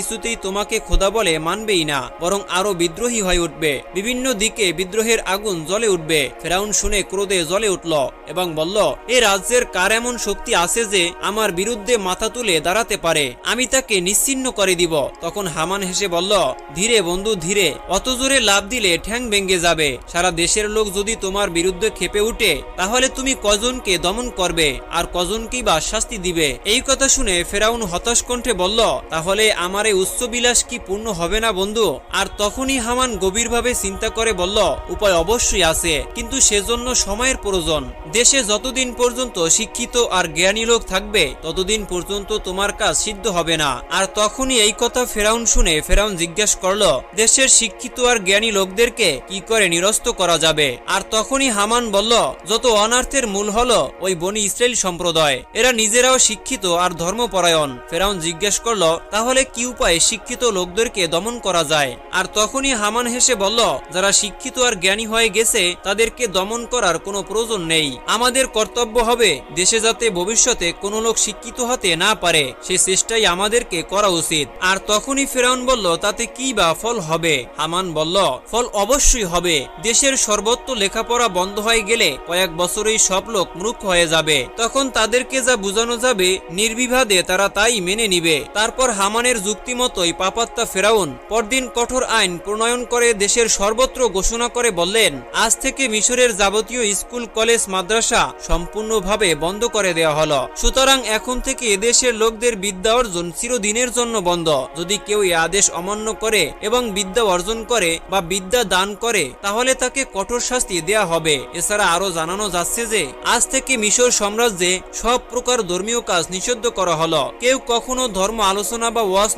কিছুতেই তোমাকে খোদা বলে মানবেই না, বরং আরও বিদ্রোহী হয়ে উঠবে। বিভিন্ন দিকে বিদ্রোহের আগুন জ্বলে উঠবে। ফেরাউন শুনে ক্রোধে জ্বলে উঠল এবং বলল, এ রাজ্যের কার এমন শক্তি আছে যে আমার বিরুদ্ধে মাথা তুলে দাঁড়াতে পারে? আমি তাকে নিশ্চিন্ন করে দিব। তখন হামান হেসে বলল, ধীরে বন্ধু, ধীরে। অত জোরে লাভ দিলে ঠ্যাং ভেঙে যাবে। সারা দেশের লোক যদি তোমার বিরুদ্ধে খেপে উঠে, তাহলে তুমি কজনকে দমন করবে আর কজনকেই বা শাস্তি দিবে? এই কথা শুনে ফেরাউন হতাশ কণ্ঠে বলল, তাহলে আমার এই উচ্চ বিলাস কি পূর্ণ হবে না, বন্ধু? আর তখনই হামান গভীরভাবে চিন্তা করে বলল, উপায় অবশ্যই আছে, কিন্তু সেজন্য সময়ের প্রয়োজন। দেশে যতদিন পর্যন্ত শিক্ষিত আর জ্ঞানী লোক থাকবে, ততদিন পর্যন্ত তোমার কাজ সিদ্ধ হবে না। আর তখনই এই কথা ফেরাউন শুনে ফেরাউন জিজ্ঞেস করল, দেশের শিক্ষিত আর জ্ঞানী লোকদেরকে কি করে নিরস্ত করা যাবে? আর তখনই হামান বলল, যত অনার্থের মূল হলো, ওই বনি ইসরায়েল সম্প্রদায়, এরা নিজেরাও শিক্ষিত আর ধর্মপরায়ণ। ফেরাউন জিজ্ঞেস করল, তাহলে কি উপায়ে শিক্ষিত লোকদেরকে দমন করা যায়। আর তখনই হামান হেসে বলল, যারা শিক্ষিত আর জ্ঞানী হয়ে গেছে, তাদেরকে দমন করার কোনো প্রয়োজন নেই। আমাদের কর্তব্য হবে দেশে যাতে ভবিষ্যতে কোনো লোক শিক্ষিত হতে না পারে। সে চেষ্টাই আমাদেরকে করা উচিত। আর তখনই ফেরাউন বলল, তাতে কি বা ফল হবে? হামান বলল, ফল অবশ্যই হবে। দেশের সর্বত্র লেখাপড়া বন্ধ হয়ে গেলে কয়েক বছরেই সব লোক মূর্খ হয়ে যাবে। তখন তাদেরকে যা বোঝানো যাবে নির্বিভাদে তারা তাই মেনে নিবে। তারপর হামানের যুক্তি মতোই পাপাত্তা ফেরাউন পরদিন কঠোর আইন প্রণয়ন করে দেশের সর্বত্র ঘোষণা করে বললেন, আজ থেকে মিশরের যাবতীয় স্কুল, কলেজ, মাদ্রাসা সম্পূর্ণভাবে বন্ধ করে দেওয়া হলো। সুতরাং এখন থেকে এদেশের লোকদের বিদ্যা অর্জন চিরদিনের জন্য বন্ধ। যদি কেউ এই আদেশ অমান্য করে এবং বিদ্যা অর্জন করে বা বিদ্যা দান করে, তাহলে তাকে কঠোর শাস্তি দেয়া হবে। এছাড়া আরও জানানো যাচ্ছে যে, আজ থেকে মিশর সাম্রাজ্যে সব প্রকার ধর্মীয় কাজ নিষিদ্ধ করা হলো। কেউ কখনো ধর্ম আলোচনা বা ওয়াজ